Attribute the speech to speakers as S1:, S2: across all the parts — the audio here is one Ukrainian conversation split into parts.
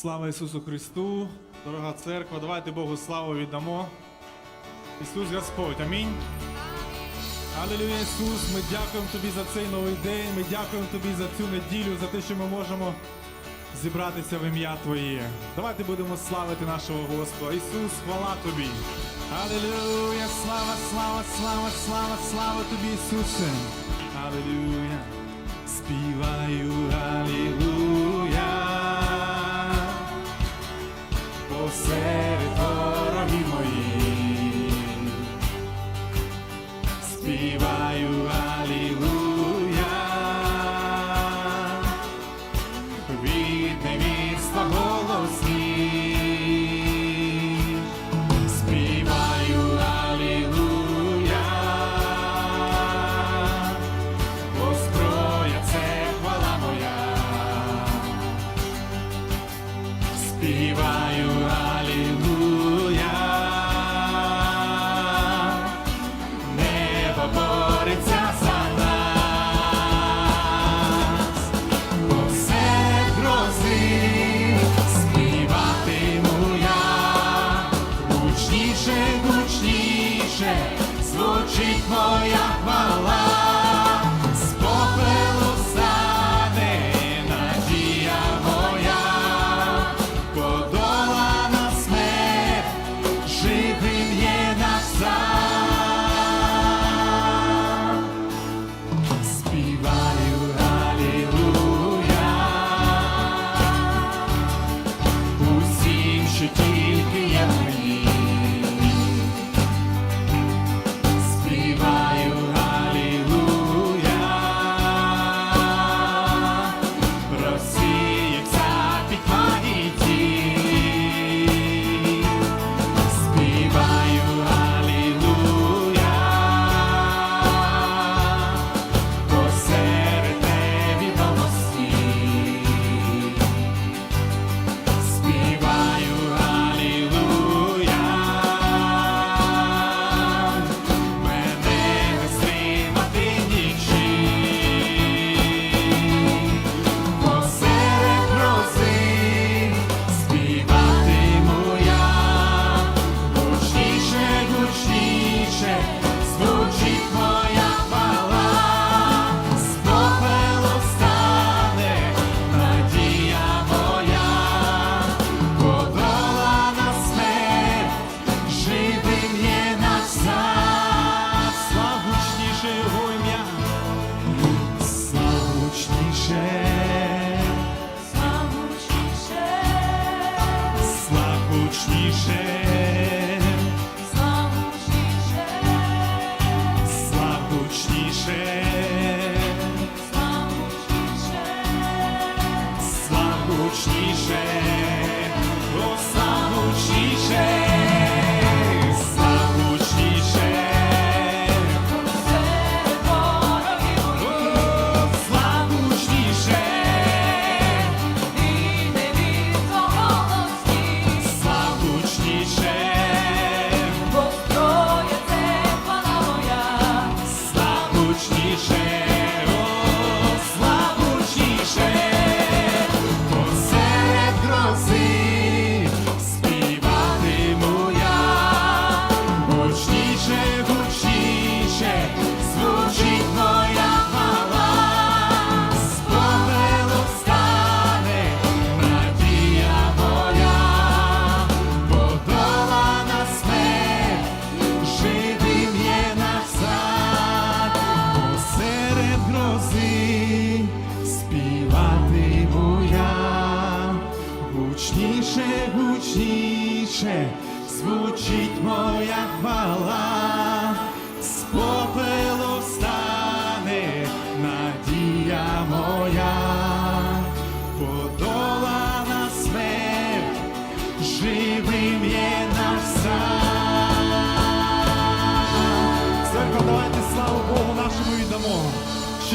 S1: Слава Ісусу Христу, дорога церква, давайте Богу славу віддамо. Ісус Господь, амінь. Алілюя, Ісус, ми дякуємо Тобі за цей новий день, ми дякуємо Тобі за цю неділю, за те, що ми можемо зібратися в ім'я Твоє. Давайте будемо славити нашого Господа. Ісус, хвала Тобі. Алілюя, слава, слава, слава, слава, слава Тобі, Ісусе. Алілюя. Співаю, Співаю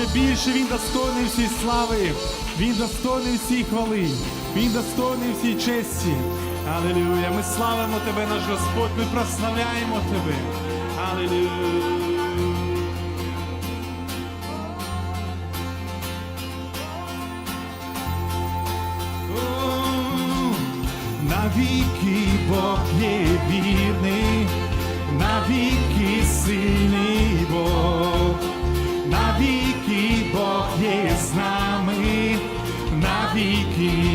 S1: адже більше він достойний всій слави, він достойний всій хвали, він достойний всій честі. Алілюя, ми славимо тебе, наш Господь, ми прославляємо тебе. Алілюя. Навіки Бог є вірний, навіки сильний Бог навіки Бог є з нами, навіки.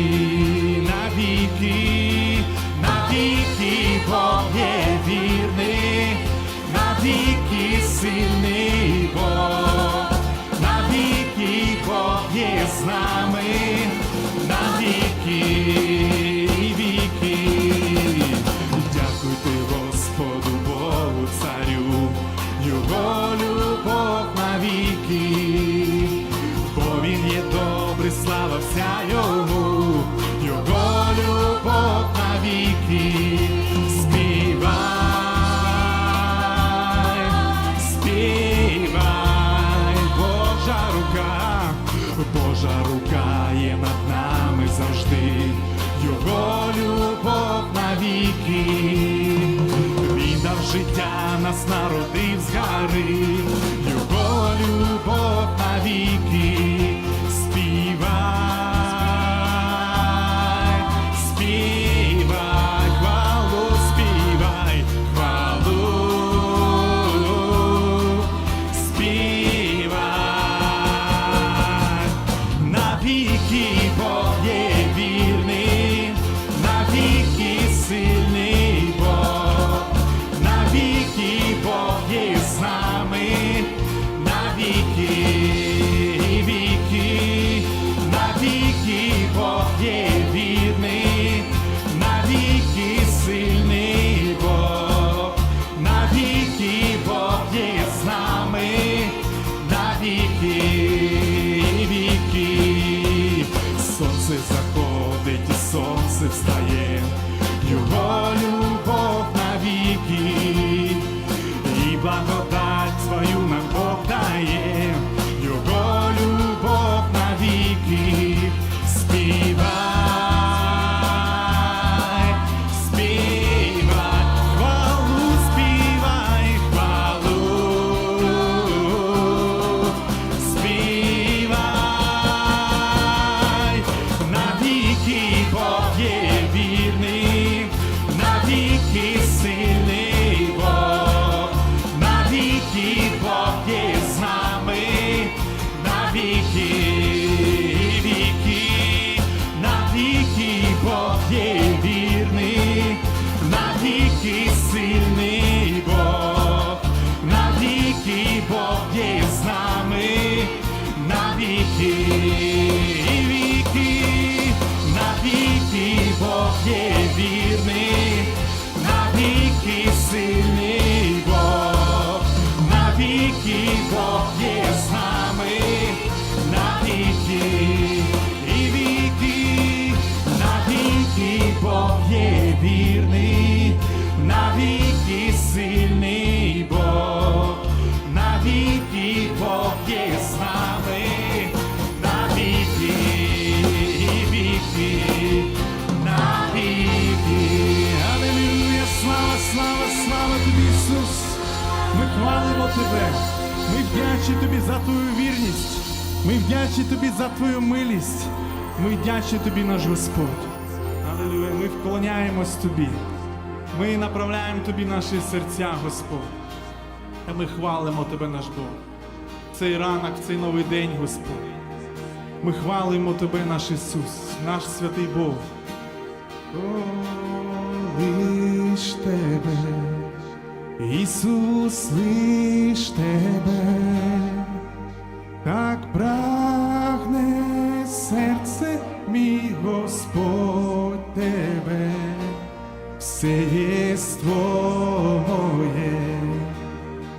S1: народив з гори, його любов навіки. твою вірність. Ми вдячні тобі за твою милість. Ми вдячні тобі, наш Господь. Аллилуйя. Ми вклоняємось тобі. Ми направляємо тобі наші серця, Господь. Та ми хвалимо тебе, наш Бог. Цей ранок, цей новий день, Господь. Ми хвалимо тебе, наш Ісус, наш святий Бог. О, лиш тебе, Ісус, лиш тебе так прагне серце, мій Господь тебе, все єство моє,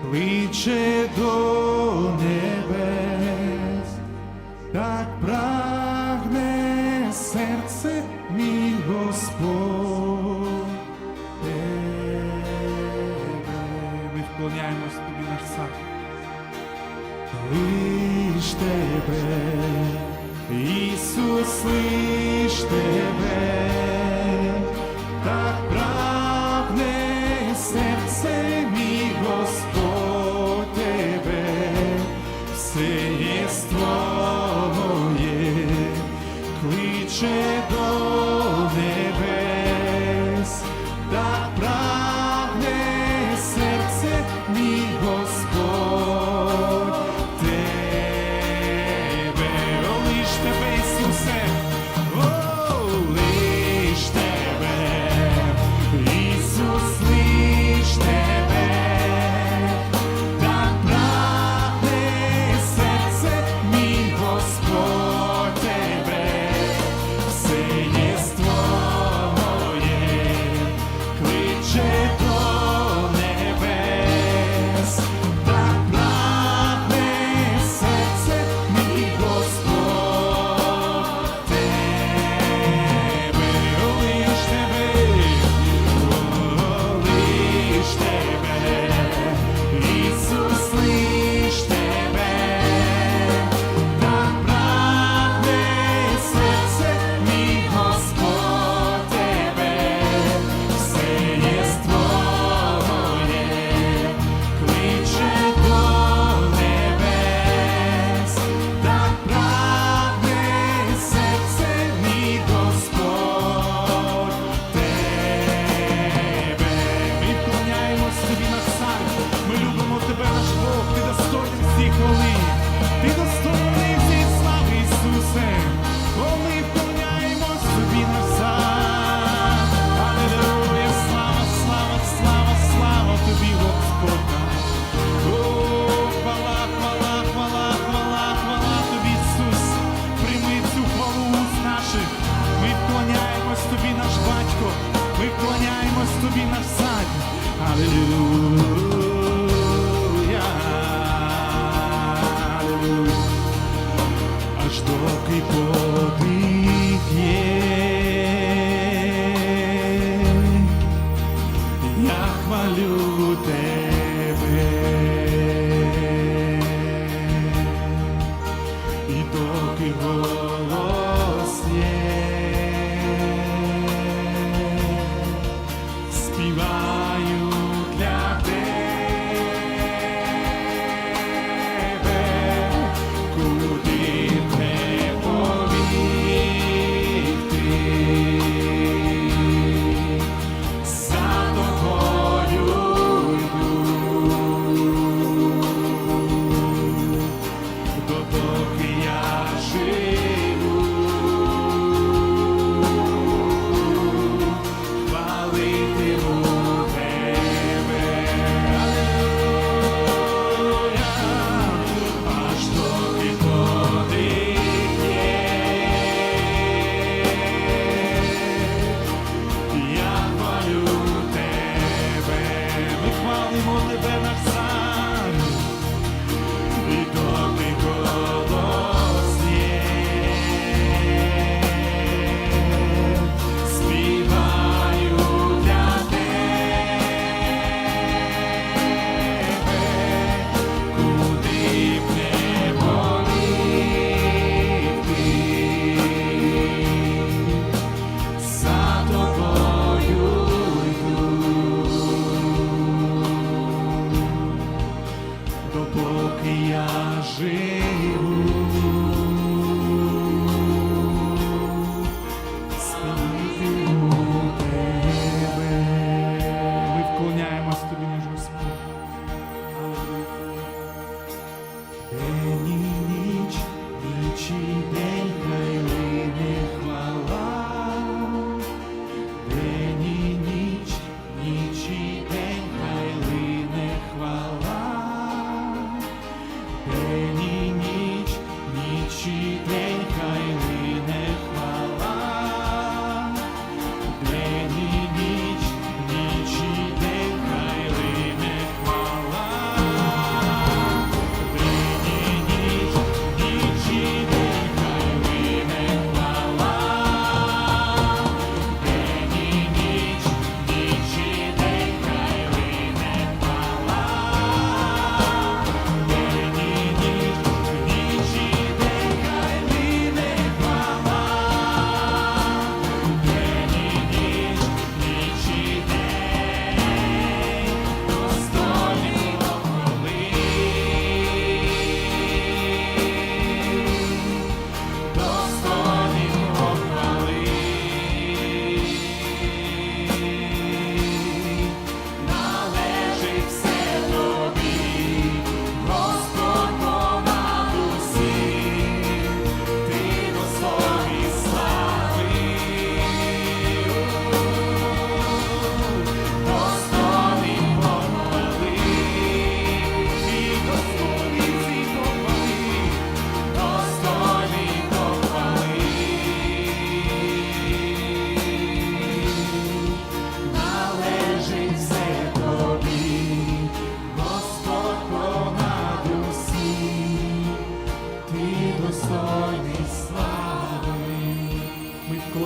S1: кличе до небес, так прагне серце, мій Господь. Тебе. Ми вклоняємось тобі наш сад тебе, Ісус, слиш тебе, так правильно. Вклоняємось тобі, наш цар.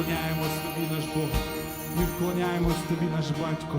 S1: вклоняємось тобі, наш Бог, ми вклоняємось тобі, наш батько.